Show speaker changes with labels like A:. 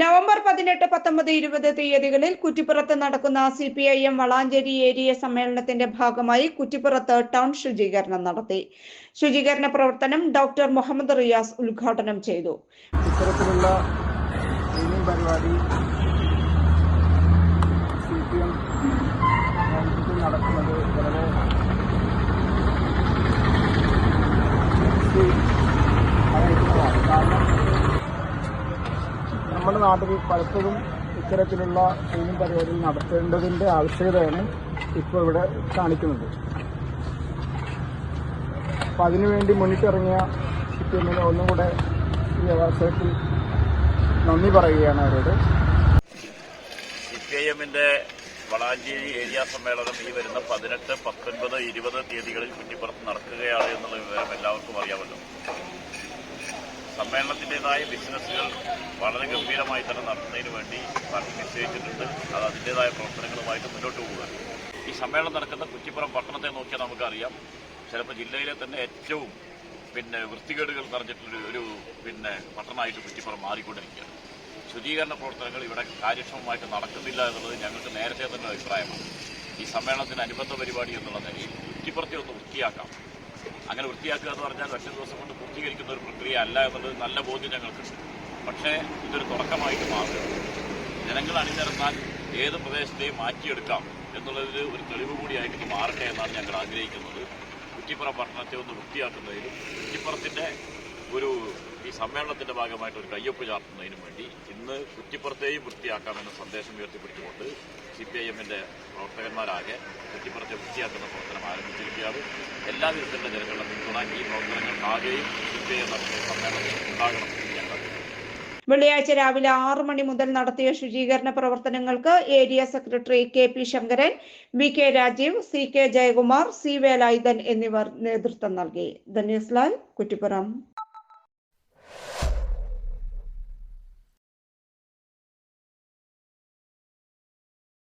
A: November പതിനെട്ട് പത്തൊമ്പത് ഇരുപത് തീയതികളിൽ കുറ്റിപ്പുറത്ത് നടക്കുന്ന C P I M Valanchery area സമ്മേളനത്തിന്റെ ഭാഗമായി കുറ്റിപ്പുറത്ത് ടൗൺ ശുചീകരണം നടത്തി. ശുചീകരണ പ്രവർത്തനം ഡോക്ടർ മുഹമ്മദ് റിയാസ് ഉദ്ഘാടനം ചെയ്തു
B: സി പി എം നേതൃത്വത്തിൽ നടക്കുന്നത് വളരെ അറിയിക്കുന്നതാണ് കാരണം നമ്മുടെ നാട്ടിൽ പലപ്പോഴും ഇത്തരത്തിലുള്ള ക്ലീനിങ് പരിപാടി നടത്തേണ്ടതിന്റെ ആവശ്യകതയാണ് ഇപ്പോൾ ഇവിടെ കാണിക്കുന്നത്. അപ്പം അതിനുവേണ്ടി മുന്നിട്ടിറങ്ങിയ സി പി എമ്മിനെ ഒന്നും കൂടെ ഈ അവസരത്തിൽ നന്ദി പറയുകയാണ് അവരോട്.
C: C P I Valanchery area സമ്മേളനം ഈ വരുന്ന പതിനെട്ട് പത്തൊൻപത് ഇരുപത് തീയതികളിൽ കുറ്റിപ്പുറത്ത് നടക്കുകയാണ് എന്നുള്ള വിവരം എല്ലാവർക്കും അറിയാമല്ലോ. സമ്മേളനത്തിന്റെതായ ബിസിനസ്സുകൾ വളരെ ഗംഭീരമായി തന്നെ നടത്തുന്നതിന് വേണ്ടി പാർട്ടി നിശ്ചയിച്ചിട്ടുണ്ട്. അത് അതിന്റെതായ പ്രവർത്തനങ്ങളുമായിട്ട് മുന്നോട്ട് പോവുക. ഈ സമ്മേളനം നടക്കുന്ന കുറ്റിപ്പുറം പട്ടണത്തെ നോക്കിയാൽ നമുക്കറിയാം. ചിലപ്പോൾ ജില്ലയിലെ തന്നെ ഏറ്റവും പിന്നെ വൃത്തികേടുകൾ നിറഞ്ഞിട്ടുള്ള ഒരു പിന്നെ പട്ടണമായിട്ട് കുറ്റിപ്പുറം മാറിക്കൊണ്ടിരിക്കുകയാണ്. ശുചീകരണ പ്രവർത്തനങ്ങൾ ഇവിടെ കാര്യക്ഷമമായിട്ട് നടക്കുന്നില്ല എന്നുള്ളത് ഞങ്ങൾക്ക് നേരത്തെ തന്നെ അഭിപ്രായമാണ്. ഈ സമ്മേളനത്തിന് അനുബന്ധ പരിപാടി എന്നുള്ള നിലയിൽ കുറ്റിപ്പുറത്തെ ഒന്ന് വൃത്തിയാക്കാം. അങ്ങനെ വൃത്തിയാക്കുക എന്ന് പറഞ്ഞാൽ ലക്ഷം ദിവസം കൊണ്ട് പൂർത്തീകരിക്കുന്ന ഒരു പ്രക്രിയ അല്ല എന്നുള്ളത് നല്ല ബോധ്യം ഞങ്ങൾക്കുണ്ട്. പക്ഷേ ഇതൊരു തുടക്കമായിട്ട് മാറുക ജനങ്ങൾ അണിനിരന്നാൽ ഏത് പ്രദേശത്തെയും മാറ്റിയെടുക്കാം എന്നുള്ളതിൽ ഒരു തെളിവ് കൂടിയായിട്ട് ഇത് മാറട്ടെ എന്നാണ് ഞങ്ങൾ ആഗ്രഹിക്കുന്നത്. കുറ്റിപ്പുറം പട്ടണത്തെ ഒന്ന് വൃത്തിയാക്കുന്നതിലും കുറ്റിപ്പുറത്തിന്റെ ഒരു ഈ സമ്മേളനത്തിന്റെ ഭാഗമായിട്ട് ഒരു കയ്യൊപ്പ് ചാർത്തുന്നതിനും വേണ്ടി ഇന്ന് കുറ്റിപ്പുറത്തെയും വൃത്തിയാക്കാമെന്ന സന്ദേശം ഉയർത്തിപ്പിടിച്ചുകൊണ്ട് സി പ്രവർത്തകന്മാരാകെ കുറ്റിപ്പുറത്തെ വൃത്തിയാക്കുന്ന പ്രവർത്തനം ആരംഭിച്ചിരിക്കുകയാണ്. എല്ലാ വിധത്തിലുള്ള ജനങ്ങളുടെ പിന്തുണ ഈ പ്രവർത്തനങ്ങൾക്കാകെയും സി പി സമ്മേളനത്തിൽ ഉണ്ടാകണം എന്ന് ഞാൻ.
A: വെള്ളിയാഴ്ച രാവിലെ ആറു മണി മുതൽ നടത്തിയ ശുചീകരണ പ്രവർത്തനങ്ങൾക്ക് area secretary K P Sankaran V K Rajeev C K Jayakumar C Velayudhan എന്നിവർ നേതൃത്വം നൽകി. ധന്യസ്ലാൽ കുറ്റിപ്പുറം.